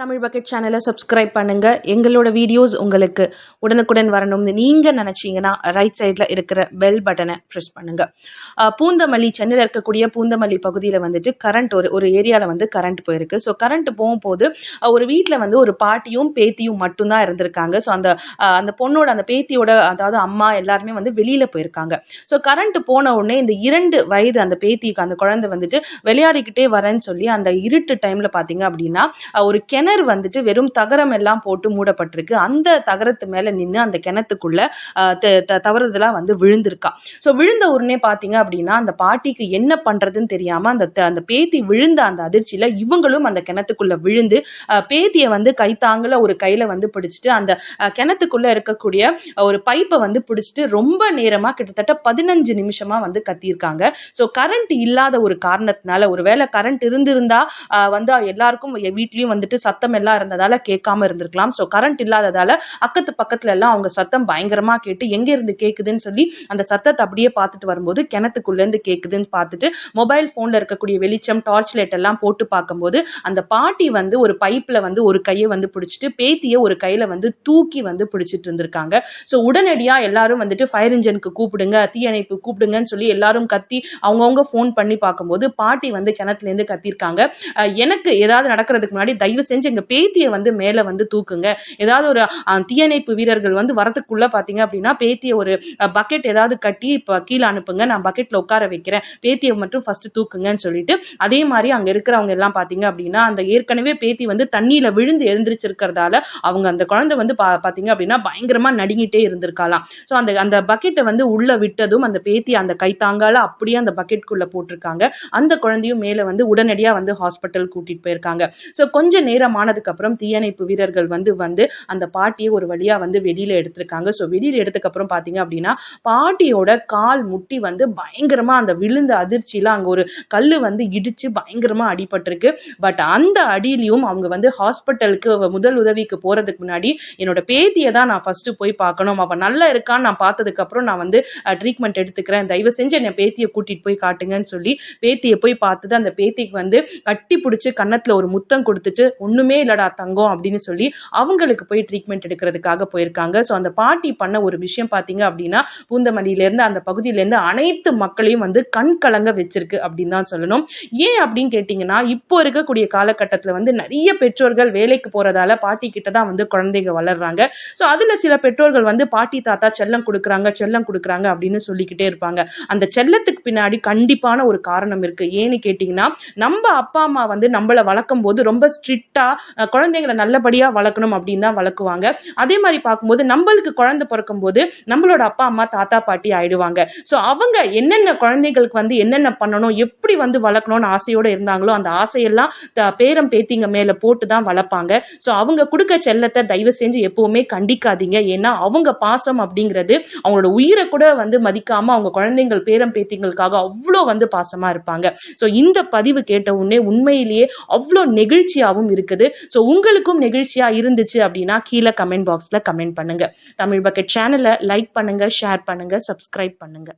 Tamil bucket சேனலை subscribe பண்ணுங்க. எங்களோட வீடியோஸ் உங்களுக்கு உடனுக்குடன் வரணும்னு நீங்கள் நினச்சிங்கன்னா ரைட் சைடில் இருக்கிற பெல் பட்டனை ப்ரெஸ் பண்ணுங்க. பூந்தமல்லி சென்னையில் இருக்கக்கூடிய பூந்தமல்லி பகுதியில் வந்துட்டு கரண்ட் ஒரு ஒரு ஏரியாவில் வந்து கரண்ட் போயிருக்கு. ஸோ கரண்ட் போகும்போது ஒரு வீட்டில் வந்து ஒரு பாட்டியும் பேத்தியும் மட்டும்தான் இருந்திருக்காங்க. ஸோ அந்த அந்த பொண்ணோட அந்த பேத்தியோட அதாவது அம்மா எல்லாருமே வந்து வெளியில் போயிருக்காங்க. ஸோ கரண்ட் போன உடனே இந்த இரண்டு வயது அந்த பேத்திக்கு அந்த குழந்தை வந்துட்டு விளையாடிக்கிட்டே வரேன்னு சொல்லி அந்த இருட்டு டைமில் பார்த்தீங்க அப்படின்னா ஒரு கிணறு வந்துட்டு வெறும் தகரம் எல்லாம் போட்டு மூடப்பட்டிருக்கு. அந்த தகரத்து மேல நின்று அந்த கிணத்துக்குள்ள த- த- தவறுதலா வந்து விழுந்திருக்கா. ஸோ விழுந்த உடனே பாத்தீங்க அப்படின்னா அந்த பாட்டிக்கு என்ன பண்றதுன்னு தெரியாம அந்த த- அந்த பேத்தி விழுந்த அந்த அதிர்ச்சியில இவங்களும் அந்த கிணத்துக்குள்ள விழுந்து பேத்தியை பேத்திய வந்து கைத்தாங்கல ஒரு கையில வந்து பிடிச்சிட்டு அந்த கிணத்துக்குள்ளே கிணத்துக்குள்ள இருக்கக்கூடிய ஒரு பைப்பை வந்து பிடிச்சிட்டு ரொம்ப நேரமா கிட்டத்தட்ட பதினஞ்சு நிமிஷமா வந்து கத்தியிருக்காங்க. ஸோ கரண்ட் இல்லாத ஒரு காரணத்தினால ஒருவேளை கரண்ட் இருந்திருந்தா வந்து எல்லாருக்கும் வீட்லேயும் வீட்லயும் வந்துட்டு சத்தம் சத்தம் எல்லாம் இருந்ததால கேட்காம இருந்திருக்கலாம். ஸோ கரண்ட் இல்லாததால அக்கத்து பக்கத்துல எல்லாம் அவங்க சத்தம் பயங்கரமா கேட்டு எங்க இருந்து கேக்குதுன்னு சொல்லி அந்த சத்தத்தை அப்படியே பார்த்துட்டு வரும்போது கிணத்துக்குள்ள இருந்து கேக்குதுன்னு பார்த்துட்டு மொபைல் போன்ல இருக்கக்கூடிய வெளிச்சம் டார்ச் லைட் எல்லாம் போட்டு பார்க்கும்போது அந்த பாட்டி வந்து ஒரு பைப்ல வந்து ஒரு கையை வந்து பிடிச்சிட்டு பேத்திய ஒரு கையில வந்து தூக்கி வந்து பிடிச்சிட்டு இருந்திருக்காங்க. ஸோ உடனடியா எல்லாரும் வந்துட்டு ஃபயர் இன்ஜினுக்கு கூப்பிடுங்க தீயணைப்பு கூப்பிடுங்கன்னு சொல்லி எல்லாரும் கத்தி அவங்கவுங்க ஃபோன் பண்ணி பார்க்கும்போது பாட்டி வந்து கிணத்துல இருந்து கத்திருக்காங்க எனக்கு ஏதாவது நடக்கிறதுக்கு முன்னாடி தயவு செஞ்சு எங்க பேத்தியை வந்து மேல வந்து தூக்குங்க. ஏதாவது ஒரு தீயணைப்பு வீரர்கள் வந்து வரதுக்குள்ள பாத்தீங்க அப்படின்னா பேத்தியை ஒரு பக்கெட் ஏதாவது கட்டி இப்போ கீழே அனுப்புங்க. நான் பக்கெட்ல உட்கார வைக்கிறேன். பேத்தியை மட்டும் ஃபர்ஸ்ட் தூக்குங்கன்னு சொல்லிட்டு அதே மாதிரி அங்க இருக்கிறவங்க எல்லாம் பாத்தீங்க அப்படின்னா அந்த ஏற்கனவே பேத்தி வந்து தண்ணியில விழுந்து எழுந்திருச்சிருக்கிறதால அவங்க அந்த குழந்தை வந்து பா பாத்தீங்க அப்படின்னா பயங்கரமா நடுங்கிட்டே இருந்திருக்காளாம். ஸோ அந்த அந்த பக்கெட்டை வந்து உள்ள விட்டதும் அந்த பேத்தி அந்த கைத்தாங்கால அப்படியே அந்த பக்கெட்குள்ளே போட்டிருக்காங்க. அந்த குழந்தையும் மேல வந்து உடனடியா வந்து ஹாஸ்பிட்டல் கூட்டிட்டு போயிருக்காங்க. ஸோ கொஞ்ச நேரம் ஆனதுக்கு அப்புறம் தீயணைப்பு வீரர்கள் வந்து வந்து அந்த பாட்டியை ஒரு வழியா வந்து வெளியில எடுத்திருக்காங்க. ஸோ வெளியில எடுத்ததுக்கு அப்புறம் பாத்தீங்க அப்படின்னா பாட்டியோட கால் முட்டி வந்து பயங்கரமா அந்த விழுந்த அதிர்ச்சியில அங்க ஒரு கல்லு வந்து இடிச்சு பயங்கரமா அடிபட்டிருக்கு. பட் அந்த அடியிலையும் அவங்க வந்து ஹாஸ்பிட்டலுக்கு முதல் உதவிக்கு போறதுக்கு முன்னாடி என்னோட பேத்தியை தான் நான் ஃபர்ஸ்ட் போய் பார்க்கணும். அவ நல்லா இருக்கான்னு நான் பார்த்ததுக்கு அப்புறம் நான் வந்து ட்ரீட்மெண்ட் எடுத்துக்கிறேன். தயவு செஞ்சு என்னை பேத்தியை கூட்டிட்டு போய் காட்டுங்கன்னு சொல்லி பேத்தியை போய் பார்த்தது அந்த பேத்திக்கு வந்து கட்டி பிடிச்சி கன்னத்துல ஒரு முத்தம் கொடுத்துட்டு ஒண்ணுமே இல்லடா தங்கம் அப்படின்னு சொல்லி அவங்களுக்கு போய் ட்ரீட்மெண்ட் எடுக்கிறதுக்காக போயிருக்காங்க. ஸோ அந்த பாட்டி பண்ண ஒரு விஷயம் பார்த்தீங்க அப்படின்னா பூந்தமல்லியிலேருந்து அந்த பகுதியிலேருந்து அனைத்து மக்களையும் வந்து கண் கலங்க வச்சிருக்கு அப்படின்னு தான் சொல்லணும். ஏன் அப்படின்னு கேட்டிங்கன்னா இப்போ இருக்கக்கூடிய காலகட்டத்தில் வந்து நிறைய பெற்றோர்கள் வேலைக்கு போறதால பாட்டி கிட்ட தான் வந்து குழந்தைங்க வளர்றாங்க. ஸோ அதுல சில பெற்றோர்கள் வந்து பாட்டி தாத்தா செல்லம் கொடுக்குறாங்க செல்லம் கொடுக்குறாங்க அப்படின்னு சொல்லிக்கிட்டே இருப்பாங்க. அந்த செல்லத்துக்கு பின்னாடி கண்டிப்பான ஒரு காரணம் இருக்கு. ஏன்னு கேட்டிங்கன்னா நம்ம அப்பா அம்மா வந்து நம்மளை வளர்க்கும் போது ரொம்ப ஸ்ட்ரிக்டா குழந்தைங்களை நல்லபடியாக வளர்க்கணும் அப்படின்னு தான் வளர்க்குவாங்க. அதே மாதிரி பார்க்கும்போது நம்மளுக்கு குழந்தை பிறக்கும் போது நம்மளோட அப்பா அம்மா தாத்தா பாட்டி ஆயிடுவாங்க. ஸோ அவங்க என்னென்ன குழந்தைகளுக்கு வந்து என்னென்ன பண்ணணும் எப்படி வந்து வளர்க்கணும்னு ஆசையோடு இருந்தாங்களோ அந்த ஆசையெல்லாம் த- பேரம் பேத்திங்க மேலே போட்டு தான் வளர்ப்பாங்க. ஸோ அவங்க கொடுக்க செல்லத்தை தயவு செஞ்சு எப்பவுமே கண்டிக்காதீங்க. ஏன்னா அவங்க பாசம் அப்படிங்கிறது அவங்களோட உயிரை கூட வந்து மதிக்காம அவங்க குழந்தைங்கள் பேரம் பேத்திங்களுக்காக அவ்வளோ வந்து பாசமாக இருப்பாங்க. ஸோ இந்த பதிவு கேட்ட உடனே உண்மையிலேயே அவ்வளோ நெகிழ்ச்சியாகவும் இருக்குது. ஸோ உங்களுக்கும் நெகிழ்ச்சியா இருந்துச்சு அப்படின்னா கீழே கமெண்ட் பாக்ஸ்ல கமெண்ட் பண்ணுங்க. தமிழ் பக்கெட் சேனலை லைக் பண்ணுங்க ஷேர் பண்ணுங்க சப்ஸ்கிரைப் பண்ணுங்க.